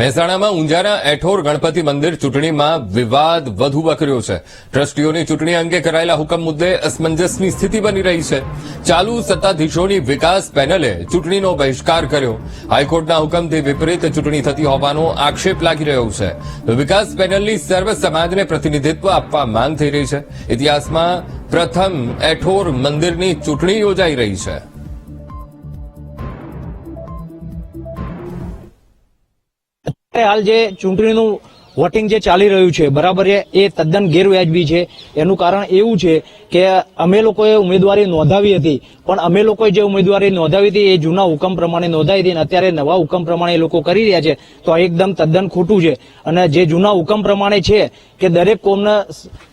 મહેસાણામાં ઊંઝાના એઠોર ગણપતિ મંદિર ચૂંટણીમાં વિવાદ વધુ વકર્યો છે. ટ્રસ્ટીઓની ચૂંટણી અંગે કરાયેલા હુકમ મુદ્દે અસમંજસની સ્થિતિ બની રહી છે. ચાલુ સત્તાધીશોની વિકાસ પેનલે ચૂંટણીનો બહિષ્કાર કર્યો. હાઈકોર્ટના હુકમથી વિપરીત ચૂંટણી થતી હોવાનો આક્ષેપ લાગી રહ્યો છે. વિકાસ પેનલની સર્વ સમાજને પ્રતિનિધિત્વ આપવા માંગ થઈ રહી છે. ઇતિહાસમાં પ્રથમ એઠોર મંદિરની ચૂંટણી યોજાઈ રહી છે. હાલ જે ચૂંટણીનું વોટિંગ જે ચાલી રહ્યું છે, બરાબર એ તદ્દન ગેરવ્યાજબી છે. એનું કારણ એવું છે કે અમે લોકોએ ઉમેદવારી નોંધાવી હતી, પણ અમે લોકોએ જે ઉમેદવારી નોંધાવી હતી એ જૂના હુકમ પ્રમાણે નોંધાવી હતી અને અત્યારે નવા હુકમ પ્રમાણે એ લોકો કરી રહ્યા છે, તો એકદમ તદ્દન ખોટું છે. અને જે જૂના હુકમ પ્રમાણે છે કે દરેક કોમને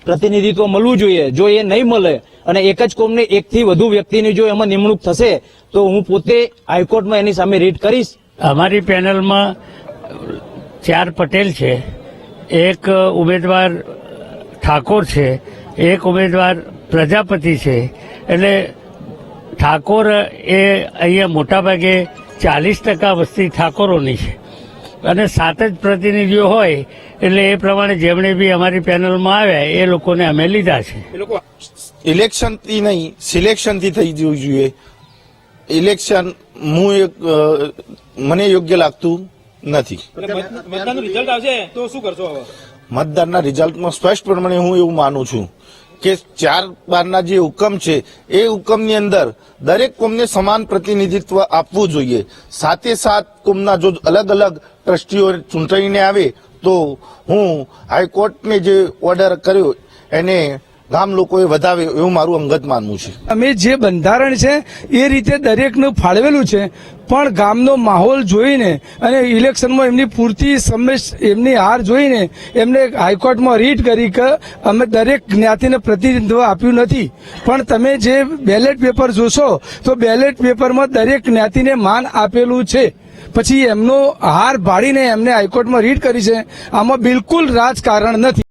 પ્રતિનિધિત્વ મળવું જોઈએ, જો એ નહીં મળે અને એક જ કોમને એકથી વધુ વ્યક્તિની જો એમાં નિમણૂક થશે, તો હું પોતે હાઈકોર્ટમાં એની સામે રીટ કરીશ. અમારી પેનલમાં ચાર પટેલ છે, એક ઉમેદવાર ઠાકોર છે, એક ઉમેદવાર પ્રજાપતિ છે. એટલે ઠાકોર એ અહીંયા મોટાભાગે ચાલીસ ટકા વસ્તી ઠાકોરોની છે. અને સાત જ પ્રતિનિધિઓ હોય, એટલે એ પ્રમાણે જેમણે બી અમારી પેનલમાં આવ્યા, એ લોકોને અમે લીધા છે. ઇલેક્શનથી નહીં, સિલેક્શનથી થઈ જવું જોઈએ. ઇલેક્શન હું એક મને યોગ્ય લાગતું. નથી. મતદાનનું રિઝલ્ટ આવશે? તો શું કરશો હવે? મતદારના રિઝલ્ટમાં સ્પષ્ટ પ્રમાણે હું એવું માનું છું કે ચાર બારના જે હુકમ છે એ હુકમની અંદર દરેક કોમને સમાન પ્રતિનિધિત્વ આપવું જોઈએ. સાથે સાત કોમના જો અલગ અલગ ટ્રસ્ટીઓ ચૂંટણીને આવે તો હું હાઈકોર્ટને જે ઓર્ડર કર્યો એને ગામ લોકોએ વધાવે એવું મારું અંગત માનવું છે. અમે જે બંધારણ છે, એ રીતે દરેકનું ફાળવેલું છે, પણ ગામનો માહોલ જોઈને અને ઇલેક્શનમાં એમની પૂરતી સમય એમની હાર જોઈને એમને હાઈકોર્ટમાં રીટ કરી કે અમે દરેક જ્ઞાતિને પ્રતિનિધિત્વ આપ્યું નથી. પણ તમે જે બેલેટ પેપર જોશો, તો બેલેટ પેપરમાં દરેક જ્ઞાતિને માન આપેલું છે. પછી એમનો હાર ભાડીને એમને હાઈકોર્ટમાં રીટ કરી છે. આમાં બિલકુલ રાજકારણ નથી.